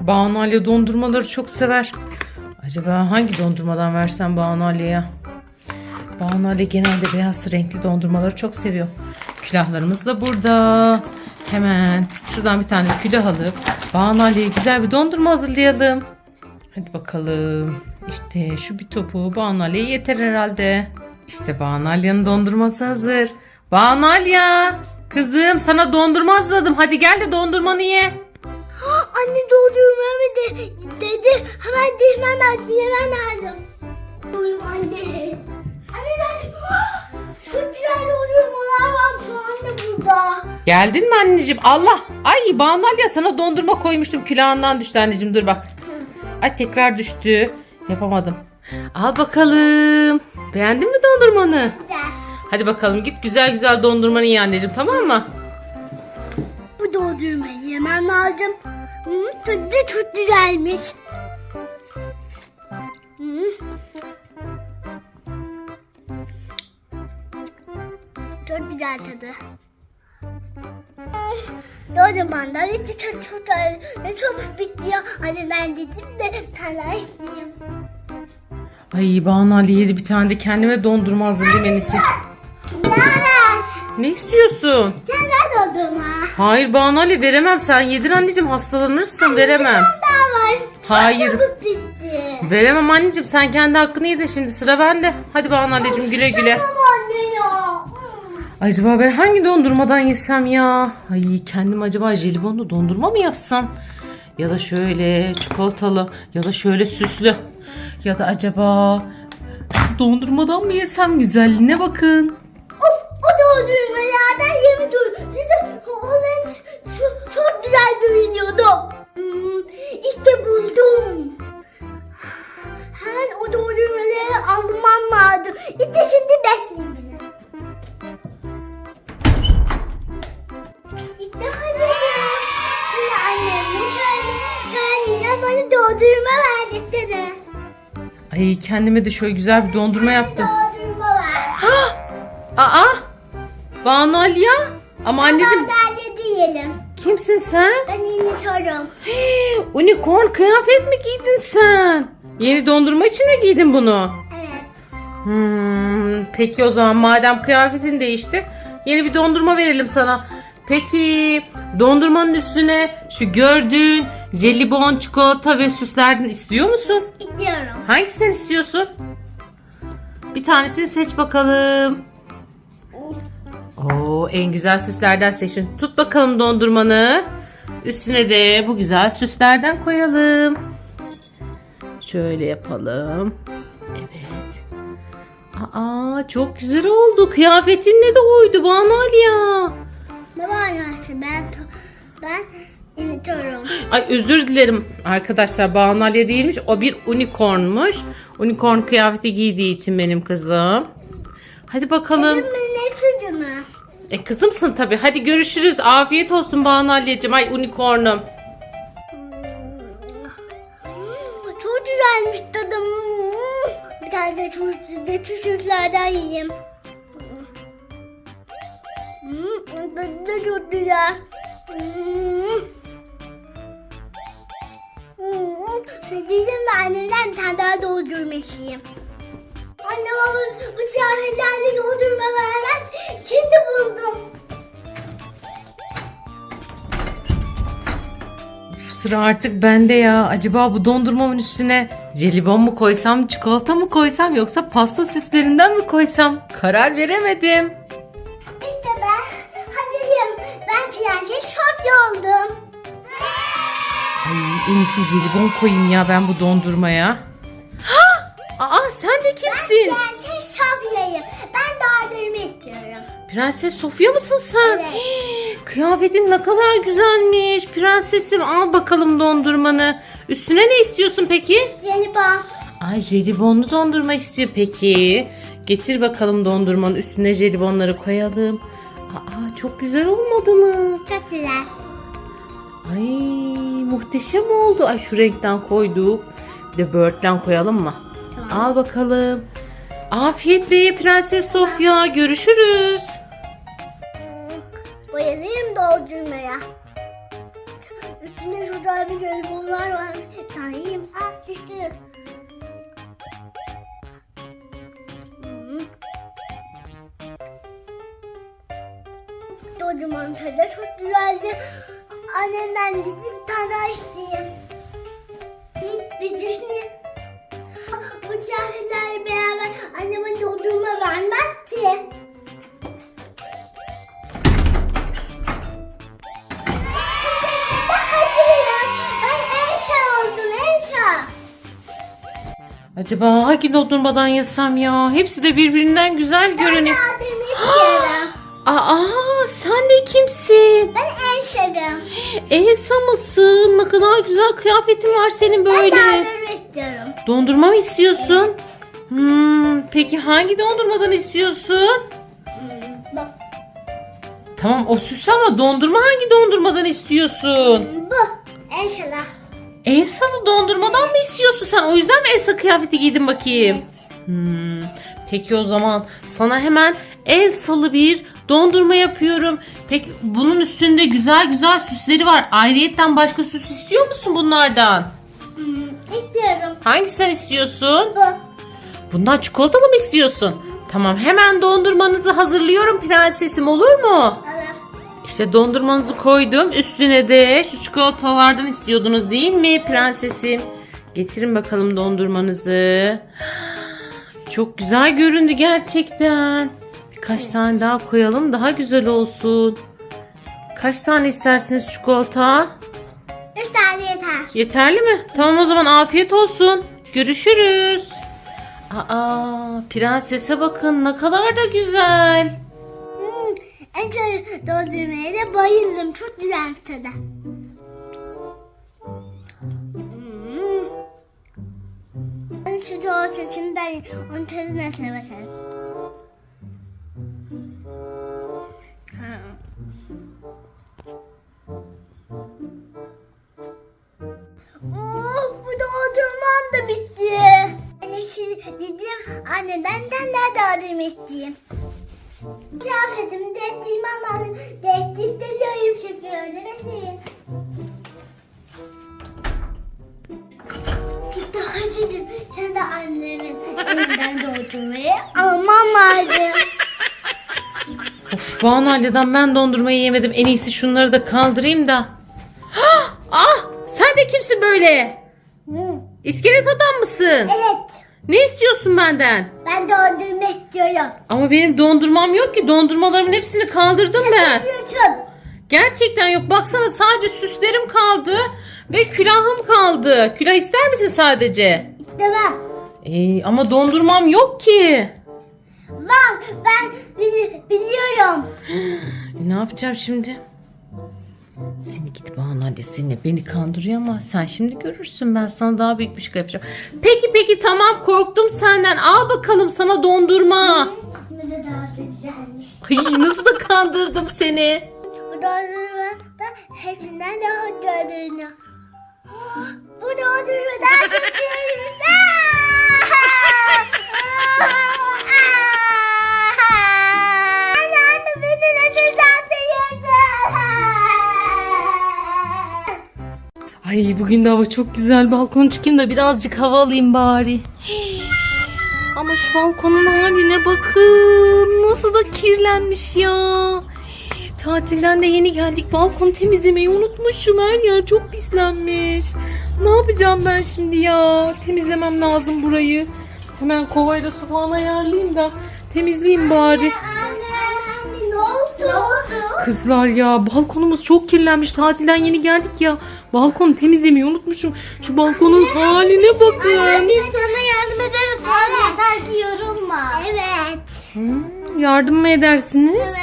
Banu dondurmaları çok sever. Acaba hangi dondurmadan versem Banu Ali'ye? Banu genelde beyaz renkli dondurmaları çok seviyor. Külahlarımız da burada. Hemen şuradan bir tane külah alıp Banu güzel bir dondurma hazırlayalım. Hadi bakalım. İşte şu bir topu Banu yeter herhalde. İşte Banu dondurması hazır. Banu Kızım sana dondurma hazırladım. Hadi gel de dondurmanı ye. Anne doldurma de, dedi. Hemen dizmem lazım, yemem lazım. Doldurma anne. Anne sen çok güzel doldurmalar var şu anda burada. Geldin mi anneciğim? Allah! Ay Banu Ali sana dondurma koymuştum. Külahından düştü anneciğim. Dur bak. Ay tekrar düştü. Yapamadım. Al bakalım. Beğendin mi dondurmanı? Güzel. Hadi bakalım git güzel güzel dondurmanı ye anneciğim tamam mı? Bu doldurmayı yemem lazım. Hı, tadı da çok güzelmiş. Hı. Çok güzel tadı. Dondurman da bitti çok çok ne çabuk bitti ya. Hadi ben dedim de daha isteyeyim. Ay Banu Ali yedi bir tane de kendime dondurma hazırlayayım en iyisi. Ne haber? Ne istiyorsun? Hayır Banu Ali veremem sen yedin anneciğim hastalanırsın veremem. Bir tane daha var. Çok Hayır. çabuk bitti. Veremem anneciğim sen kendi hakkını yedin şimdi sıra bende. Hadi Banu Ali'cim güle güle. Tamam anne ya. Acaba ben hangi dondurmadan yesem ya? Ay kendim acaba jelibonlu dondurma mı yapsam? Ya da şöyle çikolatalı ya da şöyle süslü. Ya da acaba dondurmadan mı yesem güzelliğine bakın. O dondurmalardan yemi. Size Holland şu çok güzel görünüyordu. Hmm, işte buldum. Hemen o dondurmaları almam lazım. İşte şimdi besleyeyim bana dondurma ver istedi. Ay kendime de şöyle güzel bir dondurma yaptım. Banu Aliya? Ama anneciğim Sandalye diyelim. kimsin sen? Ben yeni sorum. Hii, Unicorn kıyafet mi giydin sen? Yeni dondurma için mi giydin bunu? Evet. Hmm, peki o zaman madem kıyafetin değişti yeni bir dondurma verelim sana. Peki dondurmanın üstüne şu gördüğün jelibon, çikolata ve süslerden istiyor musun? İstiyorum. Hangisinden istiyorsun? Bir tanesini seç bakalım. Oo, en güzel süslerden seçin. Tut bakalım dondurmanı. Üstüne de bu güzel süslerden koyalım. Şöyle yapalım. Evet. Aa, çok güzel oldu. Kıyafetinle de uydu Banu ya. Ne var nasıl ben ben iniyorum. Ay özür dilerim arkadaşlar Banu Aliye değilmiş. O bir unicornmuş. Unicorn kıyafeti giydiği için benim kızım. Hadi bakalım. Mı ne çocuğu mu? E kızımsın tabii. Hadi görüşürüz. Afiyet olsun Banu Aliyeciğim. Ay unicornum. Hmm, Çok güzelmiş tadı. Hmm. Bir tane de şu geçiş süslerden yiyeyim. Hmm, tadı da çok güzel. Dedim de annemden bir tane daha doldurmak isteyeyim. Anne baba bu kıyafetlerle doldurma vermez. Şimdi buldum. Sıra artık bende ya. Acaba bu dondurmamın üstüne jelibon mu koysam, çikolata mı koysam yoksa pasta süslerinden mi koysam? Karar veremedim. İşte ben hazırım. Ben prenses şapka oldum. Ay en iyisi jelibon koyayım ya ben bu dondurmaya. Ha! Aa sen de kimsin? Prenses şapkayım. Prenses Sofya mısın sen? Evet. Kıyafetin ne kadar güzelmiş. Prensesim al bakalım dondurmanı. Üstüne ne istiyorsun peki? Jelibon. Ay jelibonlu dondurma istiyor peki. Getir bakalım dondurmanın üstüne jelibonları koyalım. Aa çok güzel olmadı mı? Çok güzel. Ay muhteşem oldu. Ay şu renkten koyduk. Bir de börtten koyalım mı? Tamam. Al bakalım. Afiyetle ye Prenses Sofya. Görüşürüz. Bayılırım doldurmaya. Üstünde şurada bir telefonlar var. Tanıyım. Ah düştü. Doğru mantarda çok güzeldi. Annemden dedi bir tane daha isteyeyim. Bir düşüneyim. Bu çarşılarla beraber annemin doğduğuna vermezdi. Acaba hangi dondurmadan yesem ya? Hepsi de birbirinden güzel görünüyor. Ben adımı istiyorum. Aa sen de kimsin? Ben Elsa'dım. Elsa mısın? Ne kadar güzel kıyafetin var senin Ben böyle. de adımı istiyorum. Dondurma mı istiyorsun? Hmm, peki hangi dondurmadan istiyorsun? Bak Tamam o süs ama dondurma hangi dondurmadan istiyorsun? bu. Elsa'la. Elsa'lı dondurmadan mı istiyorsun sen? O yüzden mi Elsa kıyafeti giydin bakayım? Hmm, peki o zaman sana hemen Elsa'lı bir dondurma yapıyorum. Peki bunun üstünde güzel güzel süsleri var. Ayrıyetten başka süs istiyor musun bunlardan? Hmm, istiyorum. Hangisinden istiyorsun? Bu. Bundan çikolatalı mı istiyorsun? Tamam hemen dondurmanızı hazırlıyorum prensesim olur mu? İşte dondurmanızı koydum. Üstüne de şu çikolatalardan istiyordunuz değil mi prensesim? Getirin bakalım dondurmanızı. Çok güzel göründü gerçekten. Birkaç tane daha koyalım daha güzel olsun. Kaç tane istersiniz çikolata? Üç tane yeter. Yeterli mi? Tamam o zaman afiyet olsun. Görüşürüz. Aa, prensese bakın ne kadar da güzel. En çok doldurmaya da bayıldım. Çok güzel tadı. Hmm. Ben şu çikolatasından onun tadı nasıl annemin elinden doldurmayı almam lazım. Of Banu Ali'den ben dondurmayı yemedim. En iyisi şunları da kaldırayım da. Ah, ah sen de kimsin böyle? Hı, İskelet adam mısın? Evet. Ne istiyorsun benden? Ben dondurma istiyorum. Ama benim dondurmam yok ki. Dondurmalarımın hepsini kaldırdım ben. Yapıyorsun. Gerçekten yok. Baksana sadece süslerim kaldı ve külahım kaldı. Külah ister misin sadece? Tamam. Ee, ama dondurmam yok ki. Bak ben bili- biliyorum. E, ne yapacağım şimdi? Seni gidip Banu hadi seni beni kandırıyor ama sen şimdi görürsün ben sana daha büyük bir şey yapacağım. Peki peki tamam korktum senden al bakalım sana dondurma. Daha güzelmiş. Ay nasıl da kandırdım seni. Bu dondurma da hepsinden daha güzel Bu dondurma daha güzelmiş. Ay bugün de hava çok güzel balkona çıkayım da birazcık hava alayım bari. Ama şu balkonun haline bakın. Nasıl da kirlenmiş ya. Tatilden de yeni geldik. Balkonu temizlemeyi unutmuşum. Her yer çok pislenmiş. Ne yapacağım ben şimdi ya? Temizlemem lazım burayı. Hemen kovayla su falan ayarlayayım da temizleyeyim bari. Anne? Kızlar ya balkonumuz çok kirlenmiş. Tatilden yeni geldik ya. Balkonu temizlemeyi unutmuşum. Şu balkonun haline bakın. biz sana yardım ederiz. Sana yeter ki yorulma. Evet. Hmm, yardım mı edersiniz? Evet.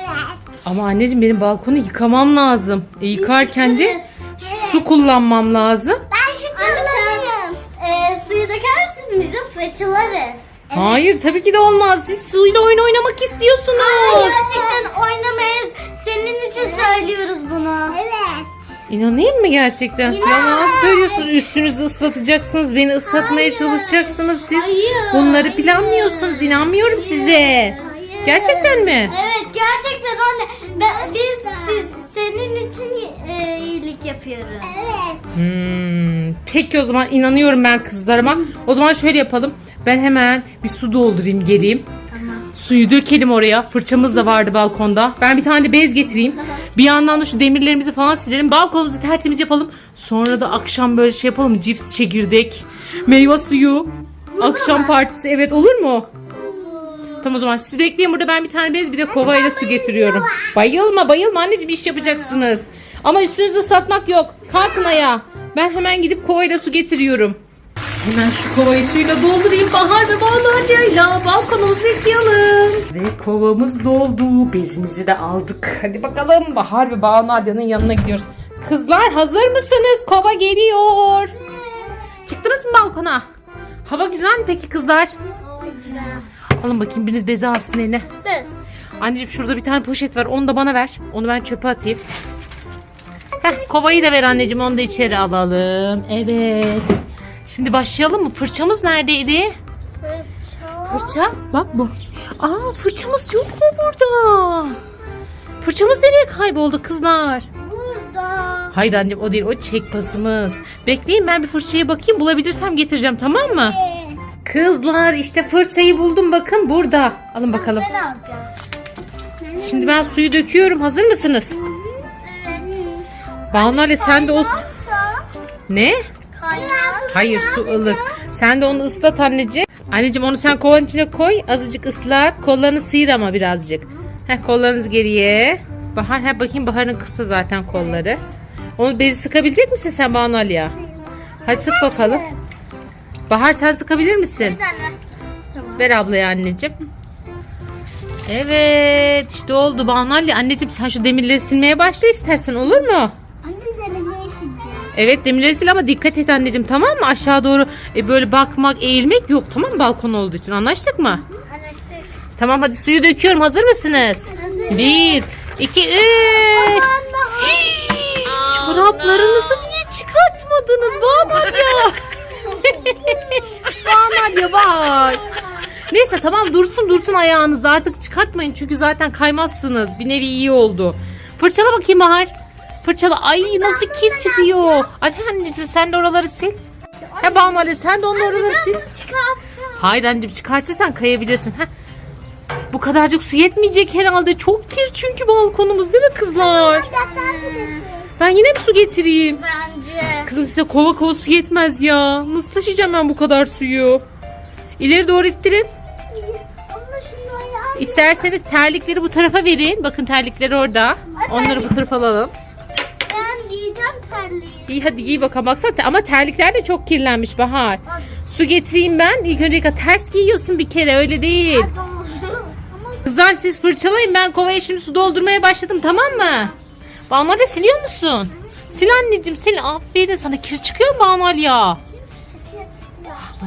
Evet. Ama anneciğim benim balkonu yıkamam lazım. E, yıkarken de. Su kullanmam lazım. Ben şu kullanırım. E, suyu döker misin? Biz de fırçalarız. Hayır tabii ki de olmaz. Siz suyla oyun oynamak istiyorsunuz. gerçekten oynamayız. Senin için söylüyoruz bunu. Evet. İnanayım mı gerçekten? Yalan söylüyorsunuz. Üstünüzü ıslatacaksınız. Beni ıslatmaya Hayır. çalışacaksınız. Siz Hayır. bunları planlıyorsunuz. İnanmıyorum size. Gerçekten mi? Evet gerçekten anne. Ben, biz siz, e, iyilik yapıyoruz. Evet. Hmm, peki o zaman inanıyorum ben kızlarıma. O zaman şöyle yapalım. Ben hemen bir su doldurayım geleyim. Tamam. Suyu dökelim oraya. Fırçamız da vardı balkonda. Ben bir tane de bez getireyim. Bir yandan da şu demirlerimizi falan silelim. Balkonumuzu tertemiz yapalım. Sonra da akşam böyle şey yapalım. Cips, çekirdek, meyve suyu. Akşam partisi evet olur mu? Tamam o zaman siz bekleyin burada ben bir tane bez bir de kovayla su getiriyorum. Bayılma bayılma anneciğim iş yapacaksınız. Ama üstünüzü ıslatmak yok. Kalkın ayağa. Ben hemen gidip kovayla su getiriyorum. Hemen şu kovayı suyla doldurayım. Bahar ve Bağlanca'yla balkonumuzu yıkayalım. Ve kovamız doldu. Bezimizi de aldık. Hadi bakalım Bahar ve Bağlanca'nın yanına gidiyoruz. Kızlar hazır mısınız? Kova geliyor. Çıktınız mı balkona? Hava güzel mi peki kızlar? Alın bakayım biriniz bezi alsın eline. Bez. Anneciğim şurada bir tane poşet var. Onu da bana ver. Onu ben çöpe atayım. Heh, kovayı da ver anneciğim. Onu da içeri alalım. Evet. Şimdi başlayalım mı? Fırçamız neredeydi? Fırça? Bak bu. Aa fırçamız yok mu burada? Fırçamız nereye kayboldu kızlar? Burada. Hayır anneciğim o değil. O çek pasımız. Bekleyin ben bir fırçaya bakayım. Bulabilirsem getireceğim tamam mı? Kızlar işte fırçayı buldum. Bakın burada. Alın bakalım. Ben. Şimdi ben suyu döküyorum. Hazır mısınız? Banu Ali sen de o... Ne? Hayır su ılık. Sen de onu ıslat anneciğim. Anneciğim onu sen kovanın içine koy. Azıcık ıslat. Kollarını sıyır ama birazcık. Heh kollarınız geriye. Bahar ha bakayım Bahar'ın kısa zaten kolları. Onu bezi sıkabilecek misin sen Banu Ali'ye? Hadi sık bakalım. Bahar sen sıkabilir misin? Ver ablaya anneciğim. Evet işte oldu Banu Ali. Anneciğim sen şu demirleri silmeye başla istersen olur mu? Evet demirleri sil ama dikkat et anneciğim tamam mı? Aşağı doğru e, böyle bakmak, eğilmek yok tamam mı? Balkon olduğu için anlaştık mı? Anlaştık. Tamam hadi suyu döküyorum. Hazır mısınız? Hazır. Bir, iki, üç. Hii, Çoraplarınızı niye çıkartmadınız Banu ya? Banu ya bak. Neyse tamam dursun dursun ayağınızda artık çıkartmayın çünkü zaten kaymazsınız. Bir nevi iyi oldu. Fırçala bakayım Bahar. Fırçala. Ay nasıl kir çıkıyor. Hadi anneciğim sen de oraları sil. He Banu Ali sen de onun oraları sil. Hayır anneciğim çıkartırsan kayabilirsin. Heh. Bu kadarcık su yetmeyecek herhalde. Çok kir çünkü balkonumuz değil mi kızlar? Ben yine bir su getireyim. Bence. Kızım size kova kova su yetmez ya. Nasıl taşıyacağım ben bu kadar suyu? İleri doğru ittirin. İsterseniz terlikleri bu tarafa verin. Bakın terlikleri orada. Onları bu tarafa alalım. Terliği. İyi hadi giy bakalım. Baksana ama terlikler de çok kirlenmiş Bahar. Hadi. Su getireyim ben. İlk önce ters giyiyorsun bir kere öyle değil. Kızlar siz fırçalayın ben kovaya şimdi su doldurmaya başladım tamam mı? Banu Ali siliyor musun? Sil anneciğim sil. Aferin sana kir çıkıyor mu Banu ya?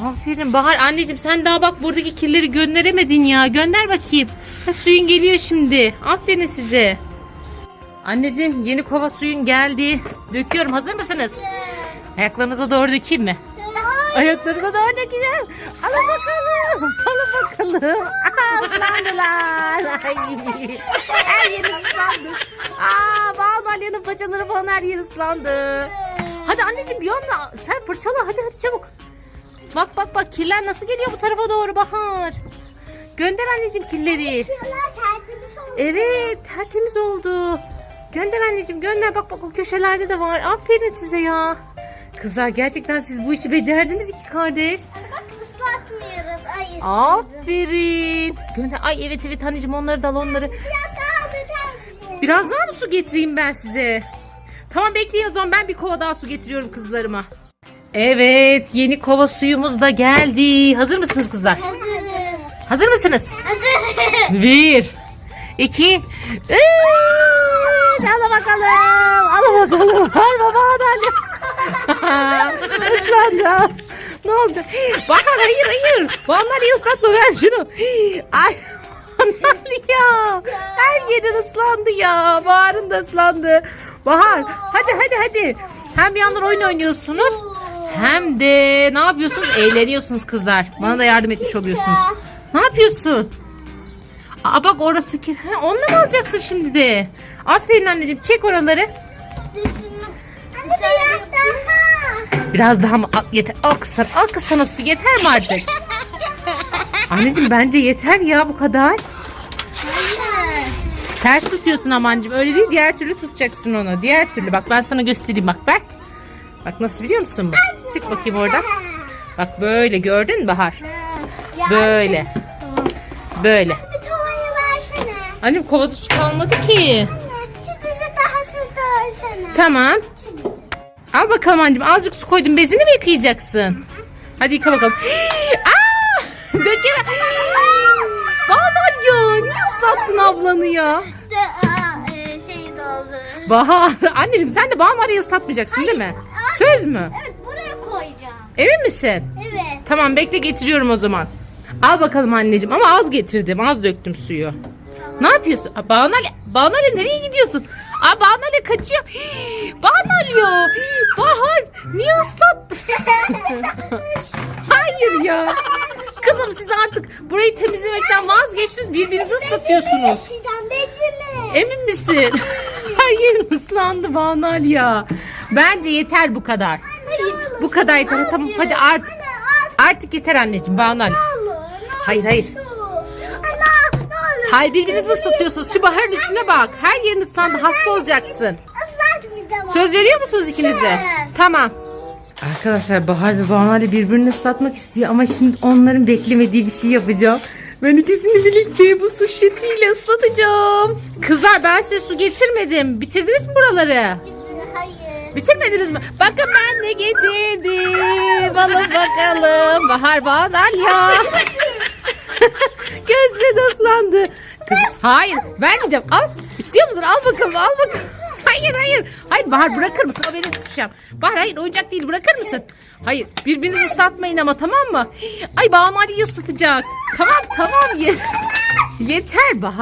Aferin Bahar anneciğim sen daha bak buradaki kirleri gönderemedin ya. Gönder bakayım. Ha, suyun geliyor şimdi. Aferin size. Anneciğim yeni kova suyun geldi. Döküyorum hazır mısınız? Ayaklarınıza doğru dökeyim mi? Ayaklarınıza doğru dökeceğim. Alın bakalım. Alın bakalım. Aa, ıslandılar. Ay. Her yeri ıslandı. Aa, Banu Ali'nin paçaları falan her yer ıslandı. Hadi anneciğim bir anda sen fırçala hadi hadi çabuk. Bak bak bak kirler nasıl geliyor bu tarafa doğru Bahar. Gönder anneciğim kirleri. Şuralar tertemiz oldu. Evet tertemiz oldu. Gönder anneciğim gönder bak bak o köşelerde de var. Aferin size ya. Kızlar gerçekten siz bu işi becerdiniz iki kardeş. Bak ıslatmıyoruz. Ay ıslatıyoruz. Aferin. Gönder. Ay evet evet anneciğim onları da al onları. Biraz daha döker? Biraz daha mı su getireyim ben size? Tamam bekleyin o zaman ben bir kova daha su getiriyorum kızlarıma. Evet yeni kova suyumuz da geldi. Hazır mısınız kızlar? Hazırım. Hazır mısınız? Hazırım. Bir, iki, üç. Al bakalım. Al bakalım. Al baba hadi. Islandı. Ne olacak? Bahar hayır hayır. Vallahi ıslatma ver şunu. Ay. Ya. Her yerin ıslandı ya. Bahar'ın da ıslandı. Bahar hadi hadi hadi. Hem bir yandan oyun oynuyorsunuz. Hem de ne yapıyorsunuz? Eğleniyorsunuz kızlar. Bana da yardım etmiş oluyorsunuz. Ne yapıyorsun? Aa bak orası kir. Ha, onunla mı alacaksın şimdi de? Aferin anneciğim çek oraları. Anne biraz daha. Biraz daha mı? Al, yeter. Al kız sana. Al kız sana su yeter mi artık? Anneciğim bence yeter ya bu kadar. Ters tutuyorsun amancım. Öyle değil diğer türlü tutacaksın onu. Diğer türlü bak ben sana göstereyim bak ver. Bak nasıl biliyor musun bu? Çık bakayım oradan. Bak böyle gördün mü Bahar? Böyle. Böyle. Annem kovada su kalmadı ki. Çiçeği daha çok versene. Tamam. Al bakalım anneciğim azıcık su koydum. Bezini mi yıkayacaksın? Hadi yıka bakalım. Aa! Dökeme. Bağlar ya. Niye ıslattın ablanı ya? E, şey doldu. Bahar. Anneciğim sen de Bahar'ı ıslatmayacaksın değil mi? Söz mü? Evet buraya koyacağım. Emin misin? Evet. Tamam bekle getiriyorum o zaman. Al bakalım anneciğim ama az getirdim. Az döktüm suyu. Ne yapıyorsun? Aa, Banale, Banale nereye gidiyorsun? Aa Banale kaçıyor. Banale ya. Bahar niye ıslattın? Hayır ya. Kızım siz artık burayı temizlemekten vazgeçtiniz. Birbirinizi ıslatıyorsunuz. Bezimi. Emin misin? Her yerin ıslandı Banal ya. Bence yeter bu kadar. Bu kadar yeter. Tamam hadi artık. Artık yeter anneciğim Banal. Ne olur. Hayır hayır. Hayır birbirinizi ıslatıyorsunuz. Şu baharın üstüne bak. Her yerin ıslandı. Hasta olacaksın. Islatmayacağım. Söz veriyor musunuz ikiniz de? Tamam. Arkadaşlar Bahar ve Banale birbirini ıslatmak istiyor ama şimdi onların beklemediği bir şey yapacağım. Ben ikisini birlikte bu su şişesiyle ıslatacağım. Kızlar ben size su getirmedim. Bitirdiniz mi buraları? Hayır. Bitirmediniz mi? Bakın ben ne getirdim. Alın bakalım. Bahar Banal ya. Gözleri ıslandı. Hayır vermeyeceğim. Al. İstiyor musun? Al bakalım al bakalım. Hayır hayır. Hayır Bahar bırakır mısın? O benim suçum. Bahar hayır oyuncak değil bırakır mısın? Hayır birbirinizi ıslatmayın ama tamam mı? Ay Bahar Ali'yi ıslatacak. Tamam tamam. Ye- Yeter Bahar.